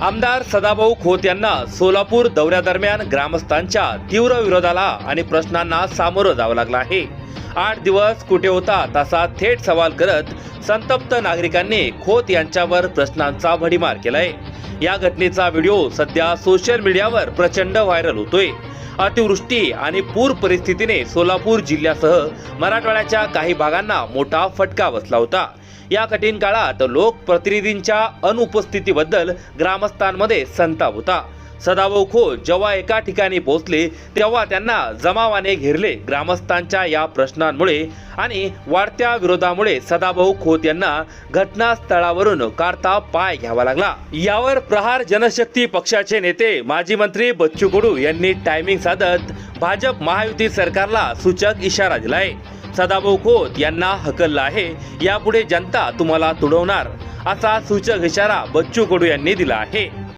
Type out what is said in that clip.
आमदार सदाभाऊ खोत यांना सोलापूर दौऱ्यादरम्यान ग्रामस्थांच्या तीव्र विरोधाला आणि प्रश्नांना सामोरं जावं लागलं आहे. आठ दिवस कुठे होता तसा थेट सवाल करत संतप्त नागरिकांनी खोत यांच्यावर प्रश्नांचा भडीमार केलाय. या घटनेचा व्हिडिओ सध्या सोशल मीडियावर प्रचंड व्हायरल होतोय. अतिवृष्टी आणि पूर परिस्थितीने सोलापूर जिल्ह्यासह मराठवाड्याच्या काही भागांना मोठा फटका बसला होता. या कठीण काळात लोकप्रतिनिधींच्या अनुपस्थितीबद्दल ग्रामस्थांमध्ये संताप होता. सदाभाऊ खोत जेव्हा एका ठिकाणी पोहोचले तेव्हा त्यांना जमावाने घेरले ग्रामस्थांच्या या प्रश्नांमुळे आणि वाढत्या विरोधामुळे सदाभाऊ खोत यांना घटनास्थळावरून काढता पाय घ्यावा लागला. यावर प्रहार जनशक्ती पक्षाचे नेते माजी मंत्री बच्चू कडू यांनी टायमिंग साधत भाजप महायुती सरकारला सूचक इशारा दिलाय. सदाभाऊ खोत यांना हकलला आहे यापुढे जनता तुम्हाला तुडवणार असा सूचक इशारा बच्चू कडू यांनी दिला आहे.